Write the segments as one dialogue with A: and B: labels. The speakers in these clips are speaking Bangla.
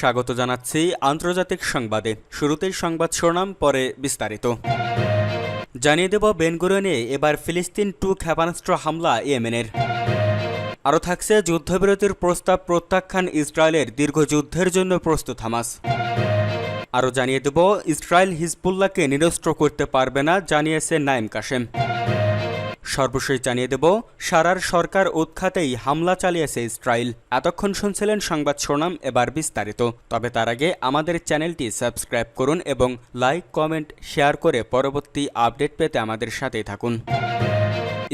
A: স্বাগত জানাচ্ছি আন্তর্জাতিক সংবাদে শুরুতেই সংবাদ শোনাম পরে বিস্তারিত জানিয়ে দেব বেনগুরনে এবার ফিলিস্তিন টু ক্ষেপণাস্ত্র হামলা ইয়েমেনের আরও থাকছে যুদ্ধবিরতির প্রস্তাব প্রত্যাখ্যান ইসরায়েলের দীর্ঘ যুদ্ধের জন্য প্রস্তুত হামাস আরও জানিয়ে দেব ইসরায়েল হিজবুল্লাহকে নিরস্ত্র করতে পারবে না জানিয়েছে নাইম কাশেম সর্বশেষ জানিয়ে দেব সারার সরকার উৎখাতেই হামলা চালিয়েছে ইসরায়েল এতক্ষণ শুনছিলেন সংবাদ শোনাম এবার বিস্তারিত তবে তার আগে আমাদের চ্যানেলটি সাবস্ক্রাইব করুন এবং লাইক কমেন্ট শেয়ার করে পরবর্তী আপডেট পেতে আমাদের সাথেই থাকুন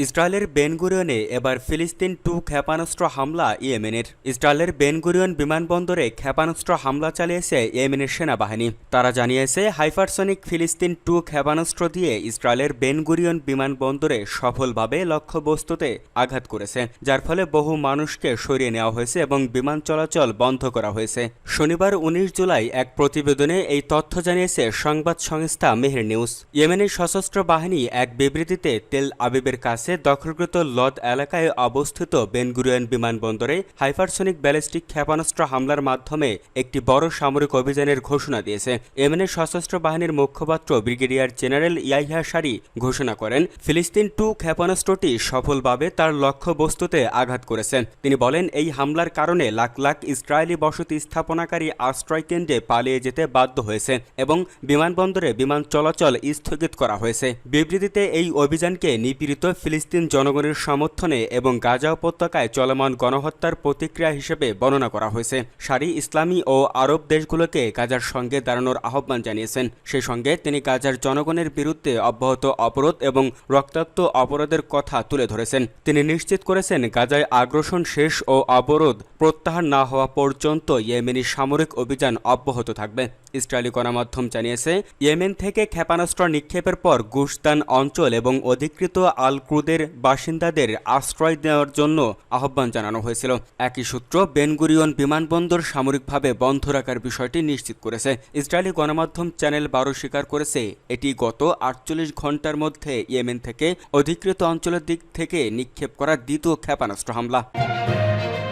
A: ইসরায়েলের বেনগুরিয়নে এবার ফিলিস্তিন টু ক্ষেপণাস্ত্র হামলা ইয়েমেনের ইসরায়েলের বেনগুরিয়ন বিমানবন্দরে ক্ষেপণাস্ত্র হামলা চালিয়েছে ইয়েমেনের সেনাবাহিনী তারা জানিয়েছে হাইফারসনিক ফিলিস্তিন টু ক্ষেপণাস্ত্র দিয়ে ইসরায়েলের বেনগুরিয়ন বিমানবন্দরে সফলভাবে লক্ষ্যবস্তুতে আঘাত করেছে যার ফলে বহু মানুষকে সরিয়ে নেওয়া হয়েছে এবং বিমান চলাচল বন্ধ করা হয়েছে শনিবার উনিশ জুলাই এক প্রতিবেদনে এই তথ্য জানিয়েছে সংবাদ সংস্থা মেহের নিউজ ইয়েমেনের সশস্ত্র বাহিনী এক বিবৃতিতে তেল আবিবের কাছে গাসে দখলকৃত লদ এলাকায় অবস্থিত বেনগুরিয়ান বিমানবন্দরে হাইফারসনিক ব্যালিস্টিক ক্ষেপণাস্ত্র হামলার মাধ্যমে একটি বড় সামরিক অভিযানের ঘোষণা দিয়েছে এমএনএ সশস্ত্র বাহিনীর মুখপাত্র ব্রিগেডিয়ার জেনারেল ইয়াহিয়া সারি ঘোষণা করেন ফিলিস্তিন টু ক্ষেপণাস্ত্রটি সফলভাবে তার লক্ষ্যবস্তুতে আঘাত করেছে তিনি বলেন এই হামলার কারণে লাখ লাখ ইসরায়েলি বসতি স্থাপনাকারী আশ্রয় কেন্দ্রে পালিয়ে যেতে বাধ্য হয়েছে এবং বিমানবন্দরে বিমান চলাচল স্থগিত করা হয়েছে বিবৃতিতে এই অভিযানকে নিপীড়িত ফিলিস্তিন জনগণের সমর্থনে এবং গাজা উপত্যকায় চলমান গণহত্যার প্রতিক্রিয়া হিসেবে বর্ণনা করা হয়েছে সারি ইসলামী ও আরব দেশগুলোকে গাজার সঙ্গে দাঁড়ানোর আহ্বান জানিয়েছেন সেই সঙ্গে তিনি গাজার জনগণের বিরুদ্ধে অব্যাহত অপরাধ এবং রক্তাক্ত অপরাধের কথা তুলে ধরেছেন তিনি নিশ্চিত করেছেন গাজায় আগ্রসন শেষ ও অবরোধ প্রত্যাহার না হওয়া পর্যন্ত ইয়েমেনি সামরিক অভিযান অব্যাহত থাকবে ইসরায়েলি গণমাধ্যম জানিয়েছে ইয়েমেন থেকে ক্ষেপণাস্ত্র নিক্ষেপের পর গুস্তান অঞ্চল এবং অধিকৃত আল ইহুদের বাসিন্দাদের আশ্রয় দেওয়ার জন্য আহ্বান জানানো হয়েছিল একই সূত্র বেনগুরিয়ন বিমানবন্দর সামরিকভাবে বন্ধ রাখার বিষয়টি নিশ্চিত করেছে ইসরায়েলি গণমাধ্যম চ্যানেল বারো স্বীকার করেছে এটি গত আটচল্লিশ ঘন্টার মধ্যে ইয়েমেন থেকে অধিকৃত অঞ্চলের দিক থেকে নিক্ষেপ করা দ্বিতীয় ক্ষেপণাস্ত্র হামলা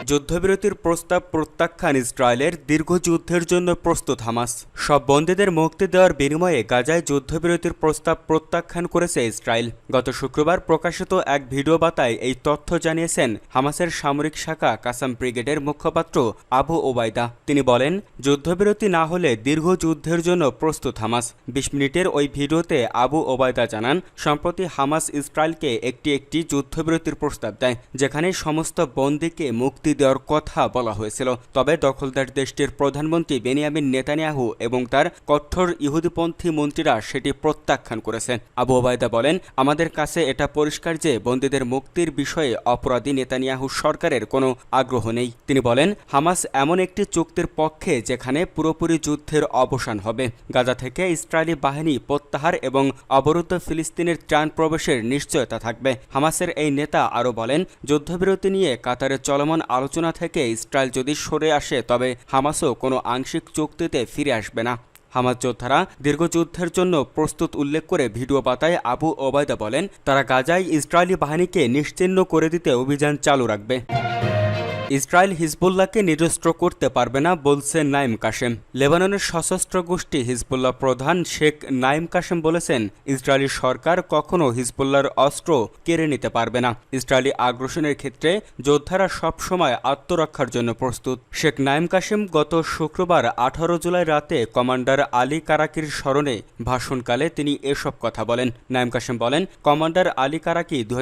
A: যুদ্ধবিরতির প্রস্তাব প্রত্যাখ্যান ইসরায়েলের দীর্ঘ যুদ্ধের জন্য প্রস্তুত হামাস সব বন্দীদের মুক্তি দেওয়ার বিনিময়ে গাজায় যুদ্ধবিরতির প্রস্তাব প্রত্যাখ্যান করেছে ইসরায়েল গত শুক্রবার প্রকাশিত এক ভিডিও বার্তায় এই তথ্য জানিয়েছেন হামাসের সামরিক শাখা কাসাম ব্রিগেডের মুখপাত্র আবু ওবায়দা তিনি বলেন যুদ্ধবিরতি না হলে দীর্ঘ যুদ্ধের জন্য প্রস্তুত হামাস বিশ মিনিটের ওই ভিডিওতে আবু ওবায়দা জানান সম্প্রতি হামাস ইসরায়েলকে একটি একটি যুদ্ধবিরতির প্রস্তাব দেয় যেখানে সমস্ত বন্দীকে মুক্তি মুক্তি দেওয়ার কথা বলা হয়েছিল তবে দখলদার দেশটির প্রধানমন্ত্রী বেনিয়ামিন নেতানিয়াহু এবং তার কঠোর ইহুদিপন্থী মন্ত্রীরা সেটি প্রত্যাখ্যান করেছেন আবু ওবায়দা বলেন আমাদের কাছে এটা পরিষ্কার যে বন্দীদের মুক্তির বিষয়ে অপরাধী নেতানিয়াহু সরকারের কোনো আগ্রহ নেই তিনি বলেন হামাস এমন একটি চুক্তির পক্ষে যেখানে পুরোপুরি যুদ্ধের অবসান হবে গাজা থেকে ইসরায়েলি বাহিনী প্রত্যাহার এবং অবরুদ্ধ ফিলিস্তিনের ত্রাণ প্রবেশের নিশ্চয়তা থাকবে হামাসের এই নেতা আরও বলেন যুদ্ধবিরতি নিয়ে কাতারে চলমান আলো আলোচনা থেকে ইসরায়েল যদি সরে আসে তবে হামাসও কোনো আংশিক চুক্তিতে ফিরে আসবে না হামাজ যোদ্ধারা দীর্ঘযুদ্ধের জন্য প্রস্তুত উল্লেখ করে ভিডিও পাতায় আবু ওবায়দা বলেন তারা গাজায় ইসরায়েলি বাহিনীকে নিশ্চিহ্ন করে দিতে অভিযান চালু রাখবে ইসরায়েল হিজবুল্লাহকে নিরস্ত্র করতে পারবে না বলছে নাইম কাশেম লেবাননের সশস্ত্র গোষ্ঠী হিজবুল্লাহ প্রধান শেখ নাইম কাশেম বলেছেন ইসরায়েলি সরকার কখনো হিজবুল্লাহর অস্ত্র কেড়ে নিতে পারবে না ইসরায়েলি আগ্রাসনের ক্ষেত্রে যোদ্ধারা সবসময় আত্মরক্ষার জন্য প্রস্তুত শেখ নাইম কাশেম গত শুক্রবার আঠারো জুলাই রাতে কমান্ডার আলী কারাকির স্মরণে ভাষণকালে তিনি এসব কথা বলেন নাইম কাশেম বলেন কমান্ডার আলী কারাকি দু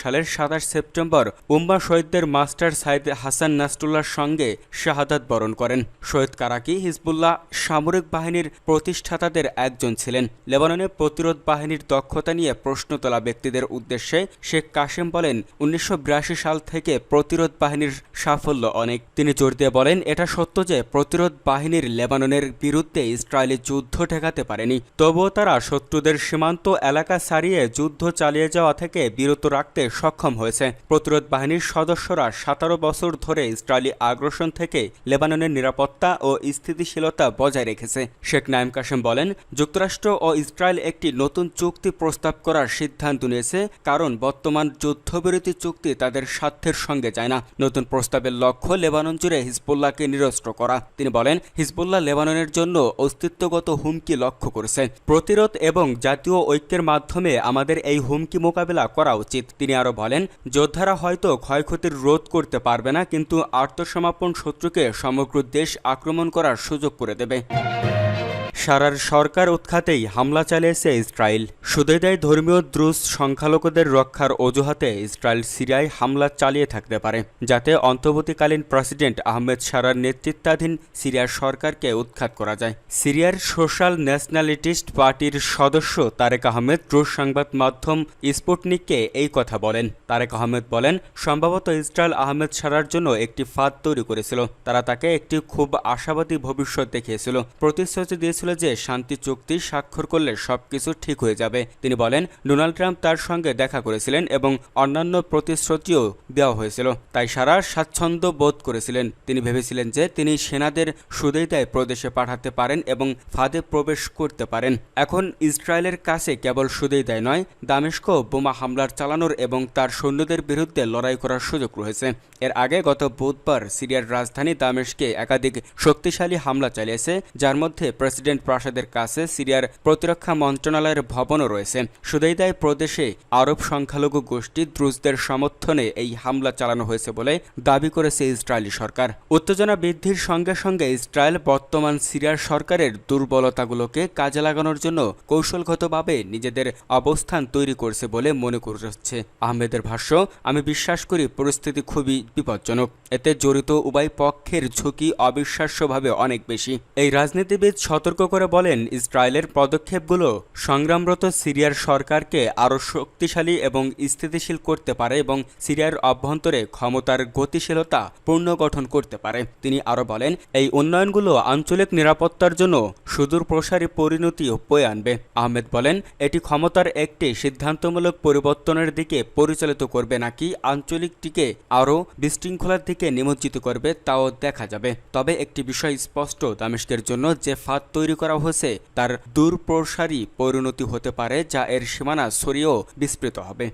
A: সালের সাতাশ সেপ্টেম্বর উম্মা শহীদদের মাস্টার সাইদ হাসান নাস্টুল্লার সঙ্গে শাহাদাত বরণ করেন সৈয়দ কারাকি হিজবুল্লাহ সামরিক বাহিনীর প্রতিষ্ঠাতাদের একজন ছিলেন লেবাননে প্রতিরোধ বাহিনীর দক্ষতা নিয়ে প্রশ্ন তোলা ব্যক্তিদের উদ্দেশ্যে শেখ কাশেম বলেন উনিশশো সাল থেকে প্রতিরোধ বাহিনীর সাফল্য অনেক তিনি জোর দিয়ে বলেন এটা সত্য যে প্রতিরোধ বাহিনীর লেবাননের বিরুদ্ধে ইসরায়েলি যুদ্ধ ঠেকাতে পারেনি তবুও তারা শত্রুদের সীমান্ত এলাকা ছাড়িয়ে যুদ্ধ চালিয়ে যাওয়া থেকে বিরত রাখতে সক্ষম হয়েছে প্রতিরোধ বাহিনীর সদস্যরা সাতারো বছর বছর ধরে ইসরায়েলি আগ্রাসন থেকে লেবাননের নিরাপত্তা ও স্থিতিশীলতা বজায় রেখেছে শেখ নাইম কাশেম বলেন যুক্তরাষ্ট্র ও ইসরায়েল একটি নতুন চুক্তি প্রস্তাব করার সিদ্ধান্ত নিয়েছে কারণ বর্তমান যুদ্ধবিরতি চুক্তি তাদের স্বার্থের সঙ্গে যায় না নতুন প্রস্তাবের লক্ষ্য লেবানন জুড়ে হিজবুল্লাহকে নিরস্ত্র করা তিনি বলেন হিজবুল্লাহ লেবাননের জন্য অস্তিত্বগত হুমকি লক্ষ্য করেছে প্রতিরোধ এবং জাতীয় ঐক্যের মাধ্যমে আমাদের এই হুমকি মোকাবেলা করা উচিত তিনি আরও বলেন যোদ্ধারা হয়তো ক্ষয়ক্ষতির রোধ করতে পারবে পারবে না কিন্তু আত্মসমাপন শত্রুকে সমগ্র দেশ আক্রমণ করার সুযোগ করে দেবে সারার সরকার উৎখাতেই হামলা চালিয়েছে ইসরায়েল সুদেদায় ধর্মীয় দ্রুজ সংখ্যালঘুদের রক্ষার অজুহাতে ইসরায়েল সিরিয়ায় হামলা চালিয়ে থাকতে পারে যাতে অন্তর্বর্তীকালীন প্রেসিডেন্ট আহমেদ সারার নেতৃত্বাধীন সিরিয়ার সরকারকে উৎখাত করা যায় সিরিয়ার সোশ্যাল ন্যাশনালিটিস্ট পার্টির সদস্য তারেক আহমেদ রুশ সংবাদ মাধ্যম স্পুটনিককে এই কথা বলেন তারেক আহমেদ বলেন সম্ভবত ইসরায়েল আহমেদ সারার জন্য একটি ফাঁদ তৈরি করেছিল তারা তাকে একটি খুব আশাবাদী ভবিষ্যৎ দেখিয়েছিল প্রতিশ্রুতি দিয়েছিল যে শান্তি চুক্তি স্বাক্ষর করলে সব কিছু ঠিক হয়ে যাবে তিনি বলেন ডোনাল্ড ট্রাম্প তার সঙ্গে দেখা করেছিলেন এবং অন্যান্য প্রতিশ্রুতিও দেওয়া হয়েছিল তাই সারা স্বাচ্ছন্দ্য বোধ করেছিলেন তিনি ভেবেছিলেন যে তিনি সেনাদের সুদেতায় প্রদেশে পাঠাতে পারেন এবং ফাঁদে প্রবেশ করতে পারেন এখন ইসরায়েলের কাছে কেবল সুদেইতায় নয় দামেস্ক বোমা হামলার চালানোর এবং তার সৈন্যদের বিরুদ্ধে লড়াই করার সুযোগ রয়েছে এর আগে গত বুধবার সিরিয়ার রাজধানী দামেশকে একাধিক শক্তিশালী হামলা চালিয়েছে যার মধ্যে প্রেসিডেন্ট প্রাসাদের কাছে সিরিয়ার প্রতিরক্ষা মন্ত্রণালয়ের ভবনও রয়েছে সুদাইদায় প্রদেশে আরব সংখ্যালঘু গোষ্ঠী দ্রুজদের সমর্থনে এই হামলা চালানো হয়েছে বলে দাবি করেছে ইসরায়েলি সরকার উত্তেজনা বৃদ্ধির সঙ্গে সঙ্গে ইসরায়েল বর্তমান সিরিয়ার সরকারের দুর্বলতাগুলোকে কাজে লাগানোর জন্য কৌশলগতভাবে নিজেদের অবস্থান তৈরি করছে বলে মনে করছে
B: আহমেদের ভাষ্য আমি বিশ্বাস করি পরিস্থিতি খুবই বিপজ্জনক এতে জড়িত উভয় পক্ষের ঝুঁকি অবিশ্বাস্যভাবে অনেক বেশি এই রাজনীতিবিদ সতর্ক করে বলেন ইসরায়েলের পদক্ষেপগুলো সংগ্রামরত সিরিয়ার সরকারকে আরও শক্তিশালী এবং স্থিতিশীল করতে পারে এবং সিরিয়ার অভ্যন্তরে ক্ষমতার গতিশীলতা পুনর্গঠন করতে পারে তিনি আরও বলেন এই উন্নয়নগুলো আঞ্চলিক নিরাপত্তার জন্য সুদূর প্রসারী পরিণতি বয়ে আনবে আহমেদ বলেন এটি ক্ষমতার একটি সিদ্ধান্তমূলক পরিবর্তনের দিকে পরিচালিত করবে নাকি আঞ্চলিকটিকে আরও বিশৃঙ্খলার দিকে নিমজ্জিত করবে তাও দেখা যাবে তবে একটি বিষয় স্পষ্ট দামেশকের জন্য যে ফাঁদ তৈরি করা হয়েছে তার দূরপ্রসারী পরিণতি হতে পারে যা এর সীমানা সরিয়েও বিস্তৃত হবে